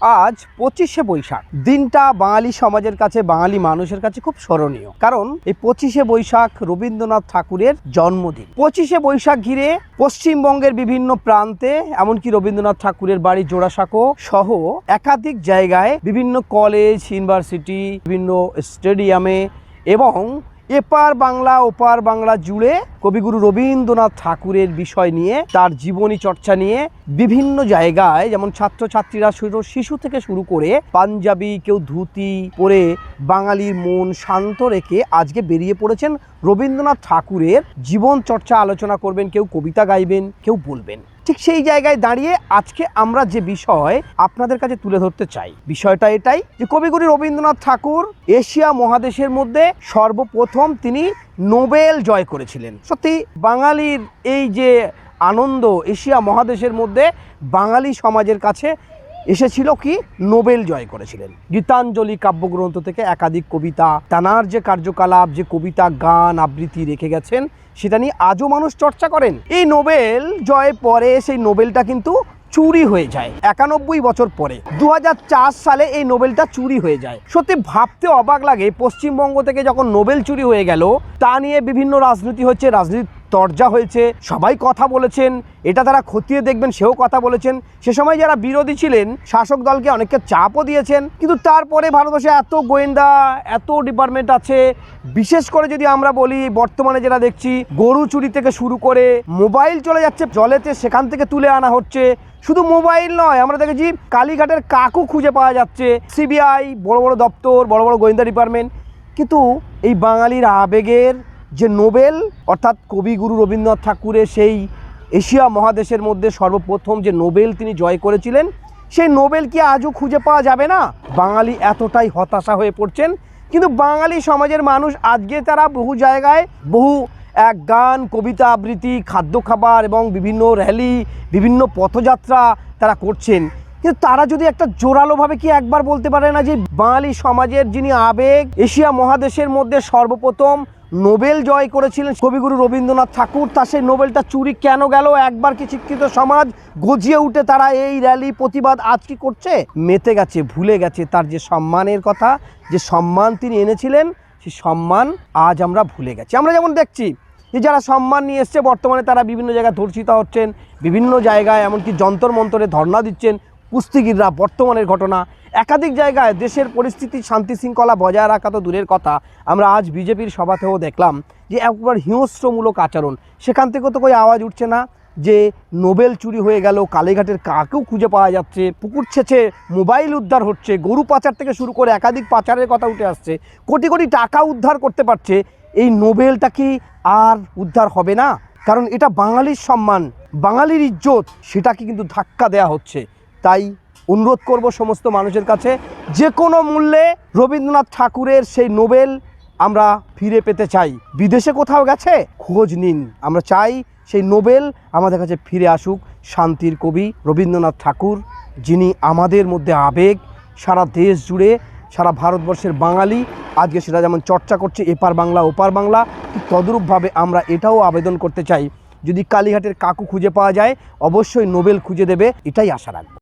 আজ পঁচিশে বৈশাখ। দিনটা বাঙালি সমাজের কাছে, বাঙালি মানুষের কাছে খুব স্মরণীয়। কারণ এই পঁচিশে বৈশাখ রবীন্দ্রনাথ ঠাকুরের জন্মদিন। পঁচিশে বৈশাখ ঘিরে পশ্চিমবঙ্গের বিভিন্ন প্রান্তে, এমনকি রবীন্দ্রনাথ ঠাকুরের বাড়ি জোড়াসাঁকো সহ একাধিক জায়গায় বিভিন্ন কলেজ, ইউনিভার্সিটি, বিভিন্ন স্টেডিয়ামে এবং এপার বাংলা, ওপার বাংলা জুড়ে কবিগুরু রবীন্দ্রনাথ ঠাকুরের বিষয় নিয়ে, তার জীবনী চর্চা নিয়ে বিভিন্ন জায়গায় যেমন ছাত্রছাত্রীরা শিশু থেকে শুরু করে পাঞ্জাবি, কেউ ধুতি পরে বাঙালির মন শান্ত রেখে আজকে বেরিয়ে পড়েছেন রবীন্দ্রনাথ ঠাকুরের জীবন চর্চা আলোচনা করবেন, কেউ কবিতা গাইবেন, কেউ বলবেন। ঠিক সেই জায়গায় দাঁড়িয়ে আজকে আমরা যে বিষয় আপনাদের কাছে তুলে ধরতে চাই। বিষয়টা এটাই যে কবিগুরু রবীন্দ্রনাথ ঠাকুর এশিয়া মহাদেশের মধ্যে সর্বপ্রথম তিনি নোবেল জয় করেছিলেন। সত্যি, বাঙালির এই যে আনন্দ এশিয়া মহাদেশের মধ্যে বাঙালি সমাজের কাছে এসেছিল কি? নোবেল জয় করেছিলেন। গীতাঞ্জলি কাব্যগ্রন্থ থেকে একাধিক কবিতা, তানার যে কার্যকলাপ, যে কবিতা, গান, আবৃত্তি রেখে গেছেন, সেটা নিয়ে আজও মানুষ চর্চা করেন। এই নোবেল জয় পরে সেই নোবেলটা কিন্তু চুরি হয়ে যায়, একানব্বই বছর পরে। দু হাজার চার সালে এই নোবেলটা চুরি হয়ে যায়। সত্যি ভাবতে অবাক লাগে, পশ্চিমবঙ্গ থেকে যখন নোবেল চুরি হয়ে গেল, তা নিয়ে বিভিন্ন রাজনীতি হচ্ছে, রাজনীতি তরজা হয়েছে, সবাই কথা বলেছেন, এটা তারা খতিয়ে দেখবেন, সেও কথা বলেছেন। সে সময় যারা বিরোধী ছিলেন, শাসক দলকে অনেককে চাপও দিয়েছেন, কিন্তু তারপরে ভারতবর্ষে এত গোয়েন্দা, এত ডিপার্টমেন্ট আছে। বিশেষ করে যদি আমরা বলি, বর্তমানে যেটা দেখছি, গরু চুরি থেকে শুরু করে মোবাইল চলে যাচ্ছে, জলেতে সেখান থেকে তুলে আনা হচ্ছে। শুধু মোবাইল নয়, আমরা দেখেছি কালীঘাটের কাকু খুঁজে পাওয়া যাচ্ছে সিবিআই বড় বড় দপ্তর, বড় বড় গোয়েন্দা ডিপার্টমেন্ট কিন্তু এই বাঙালির আবেগের যে নোবেল, অর্থাৎ কবিগুরু রবীন্দ্রনাথ ঠাকুরের সেই এশিয়া মহাদেশের মধ্যে সর্বপ্রথম যে নোবেল তিনি জয় করেছিলেন, সেই নোবেল কি আজও খুঁজে পাওয়া যাবে না? বাঙালি এতটাই হতাশা হয়ে পড়ছেন, কিন্তু বাঙালি সমাজের মানুষ আজকে তারা বহু জায়গায় বহু এক গান, কবিতা আবৃত্তি, খাদ্য খাবার এবং বিভিন্ন র্যালি, বিভিন্ন পথযাত্রা তারা করছেন। কিন্তু তারা যদি একটা জোরালোভাবে কি একবার বলতে পারে না যে বাঙালি সমাজের যিনি আবেগ, এশিয়া মহাদেশের মধ্যে সর্বপ্রথম নোবেল জয় করেছিলেন কবিগুরু রবীন্দ্রনাথ ঠাকুর, তা সেই নোবেলটা চুরি কেন গেল? একবার কি শিক্ষিত সমাজ গজিয়ে উঠে তারা এই র্যালি প্রতিবাদ আজ কি করছে? মেতে গেছে, ভুলে গেছে তার যে সম্মানের কথা, যে সম্মান তিনি এনেছিলেন, সেই সম্মান আজ আমরা ভুলে গেছি। আমরা যেমন দেখছি যে যারা সম্মান নিয়ে এসছে, বর্তমানে তারা বিভিন্ন জায়গায় ধর্ষিত হচ্ছেন, বিভিন্ন জায়গায় এমনকি যন্তর মন্তরে ধর্ণা দিচ্ছেন কুস্তিগিররা বর্তমানের ঘটনা। একাধিক জায়গায় দেশের পরিস্থিতি, শান্তি শৃঙ্খলা বজায় রাখা তো দূরের কথা। আমরা আজ বিজেপির সভাতেও দেখলাম যে একবার হিংস্রমূলক আচরণ। সেখান থেকেও তো কোনো আওয়াজ উঠছে না যে নোবেল চুরি হয়ে গেল, কালীঘাটের কাকেও খুঁজে পাওয়া যাচ্ছে, পুকুর ছেঁচে মোবাইল উদ্ধার হচ্ছে, গরু পাচার থেকে শুরু করে একাধিক পাচারের কথা উঠে আসছে, কোটি কোটি টাকা উদ্ধার করতে পারছে। এই নোবেলটা কি আর উদ্ধার হবে না? কারণ এটা বাঙালির সম্মান, বাঙালির ইজ্জত, সেটাকে কিন্তু ধাক্কা দেয়া হচ্ছে। তাই অনুরোধ করব সমস্ত মানুষের কাছে, যে কোনো মূল্যে রবীন্দ্রনাথ ঠাকুরের সেই নোবেল আমরা ফিরে পেতে চাই। বিদেশে কোথাও গেছে? খোঁজ নিন। আমরা চাই সেই নোবেল আমাদের কাছে ফিরে আসুক। শান্তির কবি রবীন্দ্রনাথ ঠাকুর, যিনি আমাদের মধ্যে আবেগ, সারা দেশ জুড়ে, সারা ভারতবর্ষের বাঙালি, আজকে সেটা যেমন চর্চা করছে, এপার বাংলা, ওপার বাংলা তদরূপভাবে আমরা এটাও আবেদন করতে চাই। যদি কালীঘাটের কাকু খুঁজে পাওয়া যায়, অবশ্যই নোবেল খুঁজে দেবে, এটাই আশা রাখব।